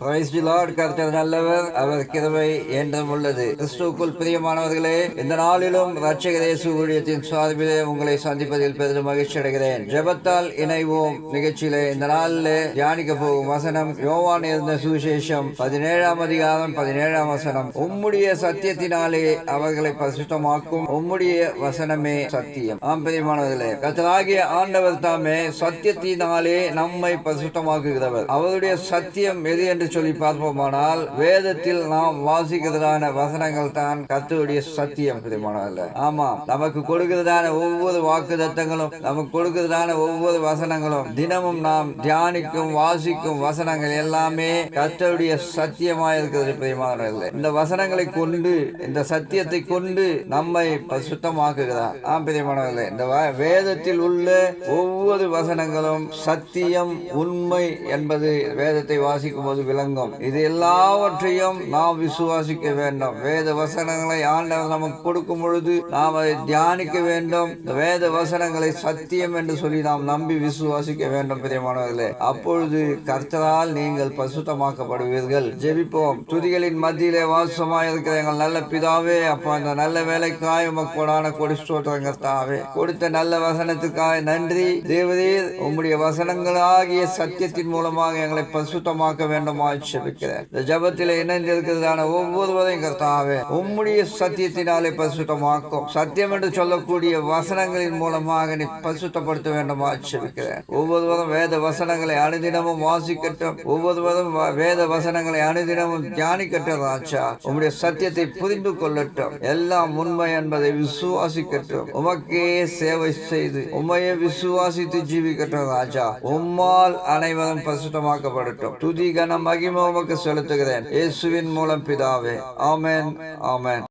கர்த்தர் நல்லவர் அவர் கிருவை என்றும் உள்ளது. கிறிஸ்துக்குள் பிரியமானவர்களே இந்த நாளிலும் ரட்சக தேச ஊழியத்தின் சார்பிலே உங்களை சந்திப்பதில் பெரிதும் மகிழ்ச்சி அடைகிறேன். ஜெபத்தால் இணைவோம். நிகழ்ச்சியிலே இந்த நாளில் தியானிக்க போகும் வசனம் யோவான் இருந்த சுவிசேஷம் பதினேழாம் அதிகாரம் பதினேழாம் வசனம். உம்முடைய சத்தியத்தினாலே அவர்களை பரிசுத்தமாக்கும். உம்முடைய வசனமே சத்தியம். ஆம் பிரியமானவர்களே கத்தராகிய ஆண்டவர் தாமே சத்தியத்தினாலே நம்மை பரிசுத்தமாக்குகிறவர். அவருடைய சத்தியம் எது என்று சொல்லி பார்ப்போமானால் வேதத்தில் நாம் வாசிக்கிறதான வசனங்கள் தான் கர்த்தருடைய சத்தியம் பிரியமானவர்களே ஆமா நமக்கு கொடுக்கிறதான ஒவ்வொரு வாக்கு தத்தங்களும் நமக்கு கொடுக்கிறதான ஒவ்வொரு வசனங்களும் தினமும் நாம் தியானிக்கும் வாசிக்கும் வசனங்கள் எல்லாமே கர்த்தருடைய சத்தியமா இருக்கிறது பிரியமானவர்களே இந்த வசனங்களை கொண்டு இந்த சத்தியத்தை கொண்டு நம்மை சுத்தமாக்குகிறார் ஆம் பிரியமானவர்களே இந்த வேதத்தில் உள்ள ஒவ்வொரு வசனங்களும் சத்தியம் உண்மை என்பது வேதத்தை வாசிக்கும் போது விளங்கும். இது எல்லாவற்றையும் நாம் விசுவாசிக்க வேண்டும். வேத வசனங்களை ஆண்டவர் நமக்கு கொடுக்கும் பொழுது நாம் அதை தியானிக்க வேண்டும். வேத வசனங்களை சத்தியம் என்று சொல்லி நாம் நம்பி விசுவாசிக்க வேண்டும் பிரியமானவர்களே. அப்பொழுது கர்த்தரால் நீங்கள் பசுத்தமாக்கப்படுவீர்கள் ஜெபிப்போம். துதிகளின் மத்தியிலே வாசமாக இருக்கிற எங்கள் நல்ல பிதாவே அப்போ அந்த நல்ல வேலைக்காய் உமக்கோடான கொடான கொடி தாவே கொடுத்த நல்ல வசனத்துக்காக நன்றி. தேவதே உம்முடைய வசனங்களாகிய சத்தியத்தின் மூலமாக எங்களை பசுத்தமாக்க வேண்டுமா ஜெபிக்கிறேன் இந்த ஜபத்தில் இணைந்திருக்கிறதான ஒவ்வொருவரையும் கர்த்தாவே உம்முடைய சத்தியத்தினாலே பரிசுத்தமாக்கும். சத்தியம் என்று சொல்லக்கூடிய வசனங்களின் மூலமாக நீ பரிசுத்தப்படுத்த வேண்டுமா ஜெபிக்கிறேன் ஒவ்வொருவரும் வேத வசனங்களை அனுதினமும் வாசிக்கட்டும். ஒவ்வொருவரும் வேத வசனங்களை அனுதினமும் தியானிக்கட்டும் ராஜா. உம்முடைய சத்தியத்தை புரிந்து கொள்ளட்டும். எல்லாம் உண்மை என்பதை விசுவாசிக்கட்டும். உமக்கே சேவை செய்து உம்மையே விசுவாசித்து ஜீவிக்கட்டும் ராஜா. உம்மால் அனைவரும் பரிசுத்தமாக்கப்படட்டும். துதி கனமாக மகிமை உமக்கு செலுத்துகிறேன். இயேசுவின் மூலம் பிதாவே. ஆமேன் ஆமேன்.